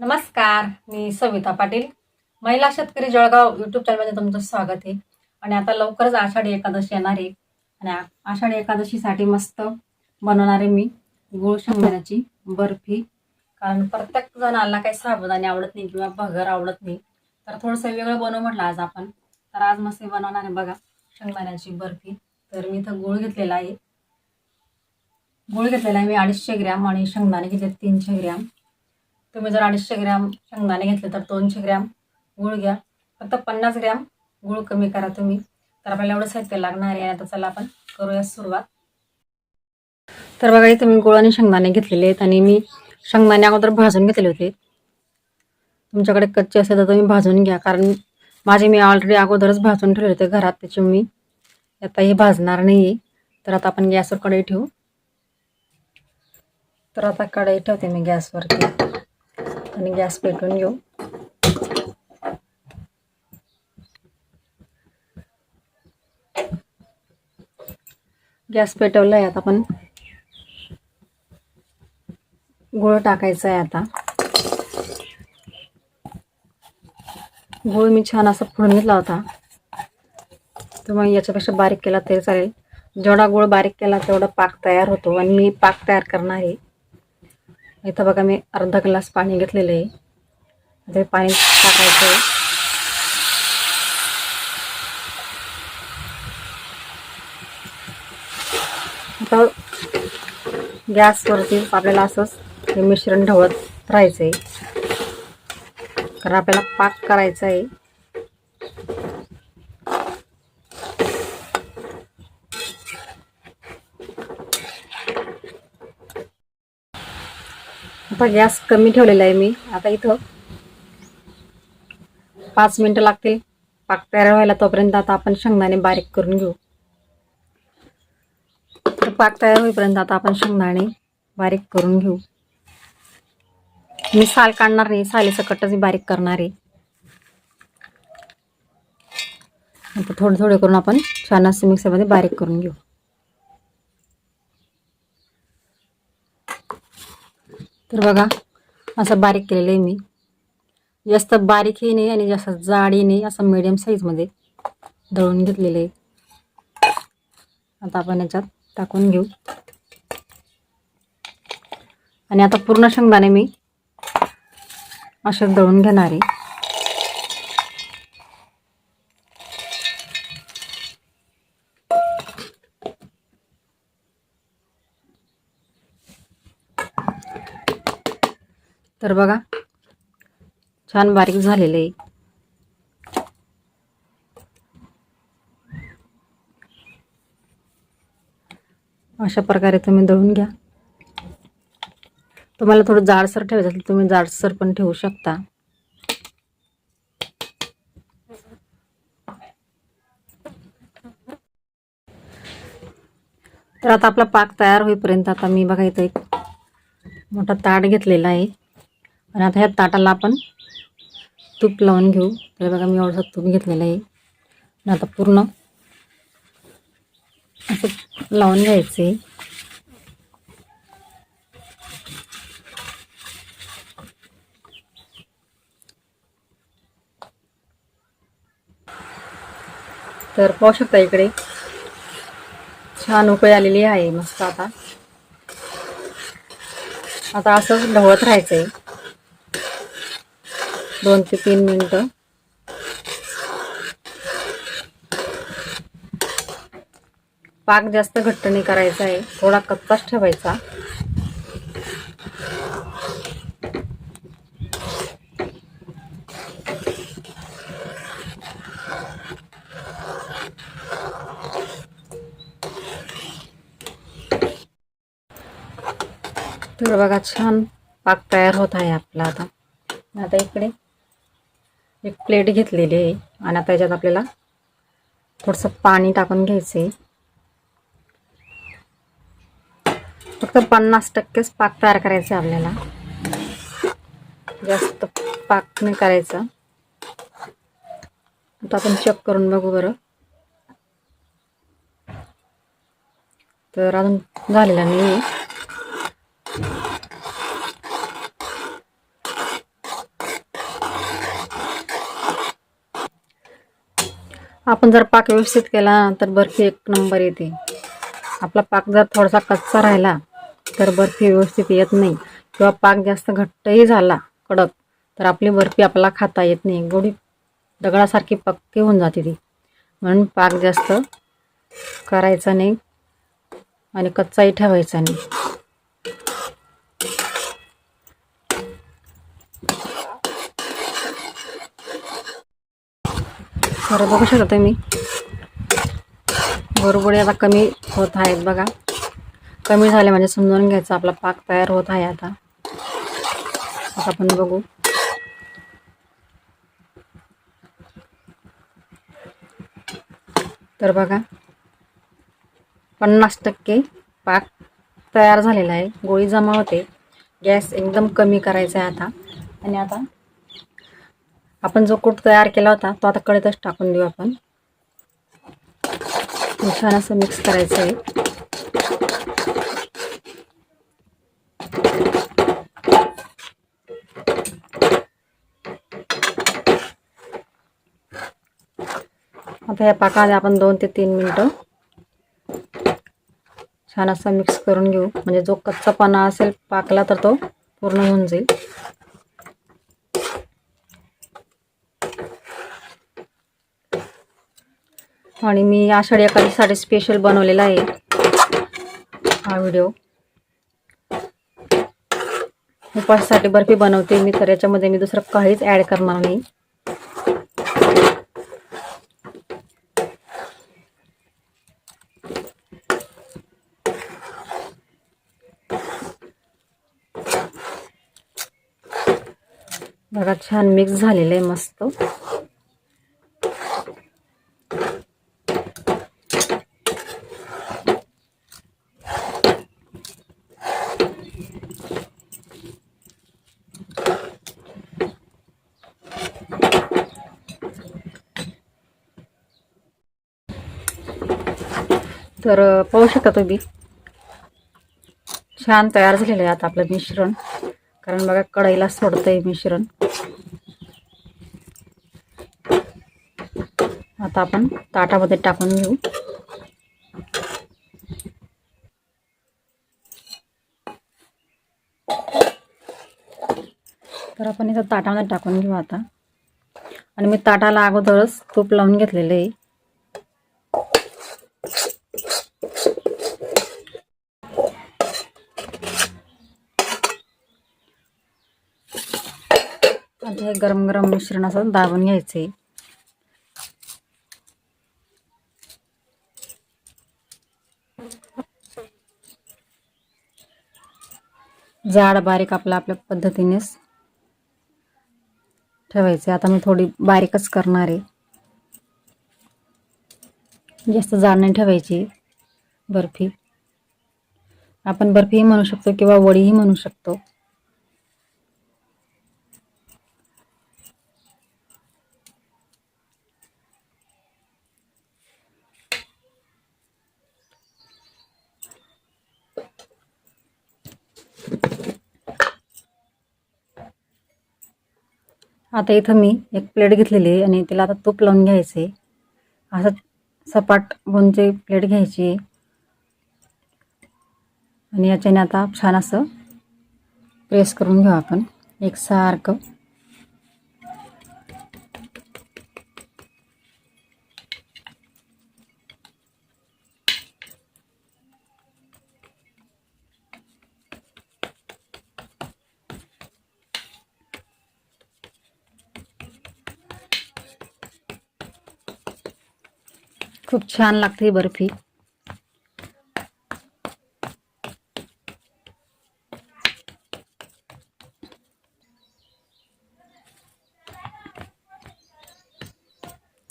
नमस्कार मी सविता पाटील. महिला शेतकरी जळगाव युट्यूब चॅनलमध्ये तुमचं स्वागत आहे. आणि आता लवकरच आषाढी एकादशी येणार आहे. आणि आषाढी एकादशीसाठी मस्त बनवणार आहे मी गुळ शेंगदाण्याची बर्फी. कारण प्रत्येक जणांना काही साबुदाणे आवडत नाही किंवा भगर आवडत नाही. तर थोडंसं वेगळं बनवू म्हटलं आज आपण. तर आज मस्त बनवणार आहे बघा शेंगदाण्याची बर्फी. तर मी इथं गुळ घेतलेला आहे. गुळ घेतलेला आहे मी अडीचशे ग्रॅम आणि शेंगदाणे घेतले तीनशे ग्रॅम. तुम्ही जर अडीचशे ग्रॅम शेंगदाणे घेतले तर दोनशे ग्रॅम गुळ घ्या. फक्त पन्नास ग्रॅम गूळ कमी करा तुम्ही. तर आपल्याला एवढं साहित्य लागणार आहे आता चला आपण करूया सुरुवात. तर बघा इथे मी गुळ आणि शेंगदाणे घेतलेले आहेत आणि मी शेंगदाणे अगोदर भाजून घेतले होते. तुमच्याकडे कच्चे असेल तर तुम्ही भाजून घ्या कारण माझे मी ऑलरेडी अगोदरच भाजून ठेवले होते घरात त्याचे मी आता हे भाजणार नाही आहे तर आता आपण गॅसवर कढई ठेवू. तर आता कढाई ठेवते मी गॅसवरती आणि गॅस पेटून घेऊ. गॅस पेटवला आहे आता आपण गुळ टाकायचा आहे आता. गुळ मी छान असा फोडून घेतला होता. तर मग याच्यापेक्षा बारीक केला तरी चालेल. जेवढा गुळ बारीक केला तेवढा पाक तयार होतो आणि मी पाक तयार करणार आहे. इथं बघा मी अर्धा ग्लास पाणी घेतलेलं आहे. आता हे पाणी टाकायचं आहे आता गॅसवरती आपल्याला असंच हे मिश्रण ढवळत राहायचं आहे कारण आपल्याला पाक करायचा आहे थोडासा गॅस कमी ठेवलेला आहे मी. आता इथं पाच मिनटं लागतील. पाक तयार व्हायला तोपर्यंत आता आपण शेंगदाणे बारीक करून घेऊ. तर पाक तयार होईपर्यंत आता आपण शेंगदाणे बारीक करून घेऊ. मी साल काढणार नाही. सालीसकटच मी बारीक करणार आहे. आता थोडे थोडे करून आपण छान असे मिक्सरमध्ये बारीक करून घेऊ. तर बघा असं बारीक केलेलं आहे मी. जास्त बारीकही नाही आणि जास्त जाडही नाही असं मिडियम साईजमध्ये दळून घेतलेलं आहे. आता आपण याच्यात टाकून घेऊ. आणि आता पूर्ण शेंगदाणे मी असे दळून घेणार आहे. तर बघा छान बारीक झालेलं आहे. अशा प्रकारे तुम्ही दळून घ्या. तुम्हाला थोडं जाडसर ठेवायचं असेल तुम्ही जाडसर पण ठेवू शकता. तर आता आपला पाक तयार होईपर्यंत आता मी बघा इथं एक मोठा ताट घेतलेला आहे. आणि आता ह्या ताटाला आपण तूप लावून घेऊ. तर बघा मी एवढंसं तूप घेतलेलं आहे. आणि आता पूर्ण असं लावून घ्यायचं आहे तर पाहू शकता इकडे छान उकळी आलेली आहे मस्त आता. आता असंच ढवळत राहायचं आहे दोन ते तीन मिनटं. पाक जास्त घट्ट नाही करायचा आहे थोडा कच्चाच ठेवायचा. तर बघा छान पाक तयार होत आहे आपला आता. आता इकडे एक प्लेट घेतलेली आहे. आणि आता याच्यात आपल्याला थोडंसं पाणी टाकून घ्यायचं आहे. फक्त पन्नास टक्केच पाक तयार करायचं आहे आपल्याला. जास्त पाक नाही करायचा. आता आपण चेक करून बघू बरं. तर अजून झालेलं नाही आपण जर पाक व्यवस्थित केला तर बर्फी एक नंबर येते. आपला पाक जर थोडासा कच्चा राहिला तर बर्फी व्यवस्थित येत नाही. किंवा पाक जास्त घट्टही झाला कडक तर आपली बर्फी आपल्याला खाता येत नाही. गोडी दगडासारखी पक्की होऊन जाते ती. म्हणून पाक जास्त करायचा नाही आणि कच्चाही ठेवायचा नाही. तर बघू शकता तुम्ही. बरोबर आता कमी होत आहेत बघा. कमी झाले म्हणजे समजून घ्यायचं आपला पाक तयार होत आहे आता. आता आपण बघू. तर बघा पन्नास टक्के पाक तयार झालेला आहे. गोळी जमा होते. गॅस एकदम कमी करायचा आहे आता. आणि आता आपण जो कूट तयार केला होता तो आता कळतच टाकून देऊ आपण. छान असं मिक्स करायचं आहे. आता ह्या पाकामध्ये आपण दोन ते तीन मिनटं छान असं मिक्स करून घेऊ. म्हणजे जो कच्चापणा असेल पाकला तर तो पूर्ण होऊन जाईल. आणि मी आषाढी एकादशीसाठी स्पेशल बनवलेला आहे. हा व्हिडिओ उपासासाठी बर्फी बनवते मी तर याच्यामध्ये मी दुसरं काहीच ॲड करणार नाही. बघा छान मिक्स झालेलं आहे मस्त. तर पाहू शकता तुम्ही. छान तयार झालेलं आहे आता आपलं मिश्रण. कारण बघा कढईला सोडतंय मिश्रण. आता आपण ताटामध्ये टाकून घेऊ. तर आपण इथं ताटामध्ये टाकून घेऊ आता. आणि मी ताटाला अगोदरच तूप लावून घेतलेलं आहे. हे गरम गरम मिश्रण असं दाबून घ्यायचे. जाड बारीक आपला आपल्या पद्धतीनेच ठेवायचे. आता मी थोडी बारीकच करणार आहे. जास्त जाड नाही ठेवायची बर्फी. आपण बर्फीही म्हणू शकतो किंवा वडीही म्हणू शकतो. आता इथं मी एक प्लेट घेतलेली आहे आणि तिला आता तूप लावून घ्यायचे असं सपाट गुंचे प्लेट घ्यायची आहे. आणि याच्याने आता छान असं प्रेस करून घेऊ आपण. एकसारखं. खूप छान लागते ही बर्फी.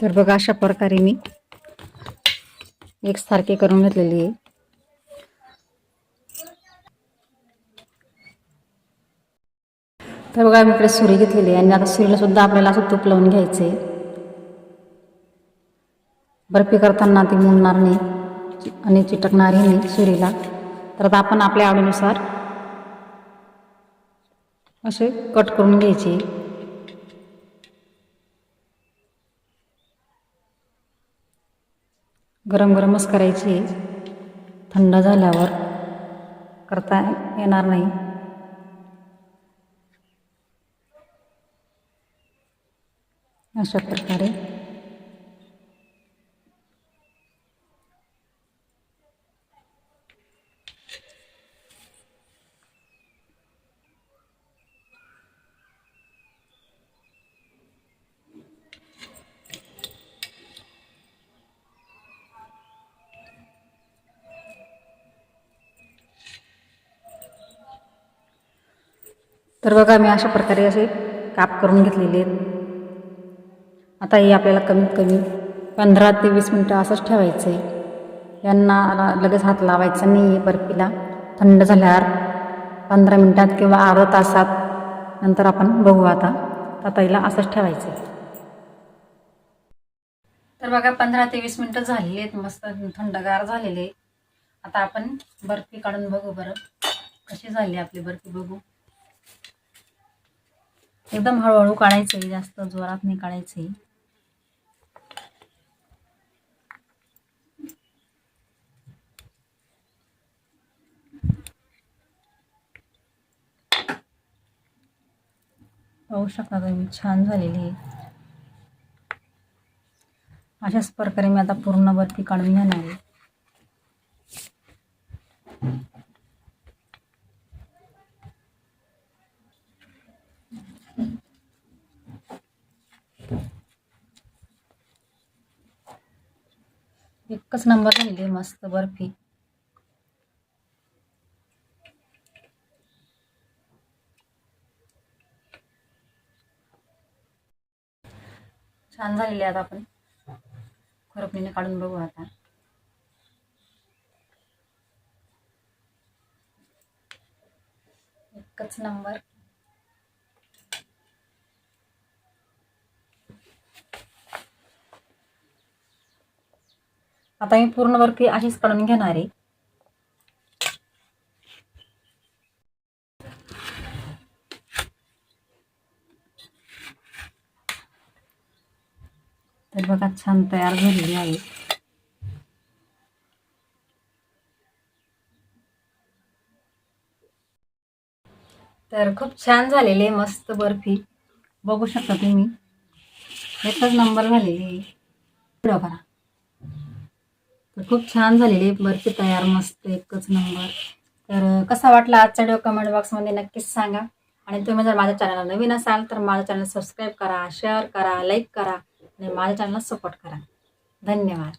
तर बघा अशा प्रकारे मी एकसारखी करून घेतलेली आहे. तर बघा मी इकडे सुरी घेतलेली आहे आणि आता सुरीला सुद्धा आपल्याला असं तूप लावून घ्यायचं आहे बर्फी करताना ती मुंडणार नाही आणि चिटकणारी नाही सुरीला. तर आता आपण आपल्या आवडीनुसार असे कट करून घ्यायचे. गरम गरमच करायची. थंड झाल्यावर करता येणार नाही. अशा प्रकारे तर बघा मी अशा प्रकारे असे काप करून घेतलेले आहेत. आता हे आपल्याला कमीत कमी पंधरा ते वीस मिनटं असंच ठेवायचं आहे यांना लगेच हात लावायचा नाही आहे बर्फीला. थंड झाल्यावर पंधरा मिनटात किंवा अर्धा तासात नंतर आपण बघू आता. आता असंच ठेवायचं आहे तर बघा पंधरा ते वीस मिनटं झालेली आहेत. मस्त थंडगार झालेले आता आपण बर्फी काढून बघू बरं. कशी झाली आपली बर्फी बघू. एकदम हळूहळू काढायचं आहे जास्त जोरात नाही काढायचं आहे पाहू शकता तुम्ही छान झालेली आहे. अशाच प्रकारे मी आता पूर्ण बर्फी काढून घेणार आहे. एकच नंबर झालेली मस्त बर्फी. छान झालेली आता आपण. खरपणीने काढून बघू आता. एकच नंबर. आता मी पूर्ण बर्फी अशीच काढून घेणार आहे. तर बघा छान तयार झालेली आहे. तर खूप छान झालेली आहे मस्त बर्फी. बघू शकता तुम्ही. एकच नंबर झालेली आहे. व्हिडिओ करा तर खूप छान झालेली बर्फी तयार मस्त एकच नंबर तर कसा वाटला आजचा व्हिडिओ कमेंट बॉक्समध्ये नक्कीच सांगा. आणि तुम्ही जर माझ्या चॅनलला नवीन असाल तर माझ्या चॅनल सबस्क्राईब करा शेअर करा लाईक करा आणि माझ्या चॅनलला सपोर्ट करा. धन्यवाद.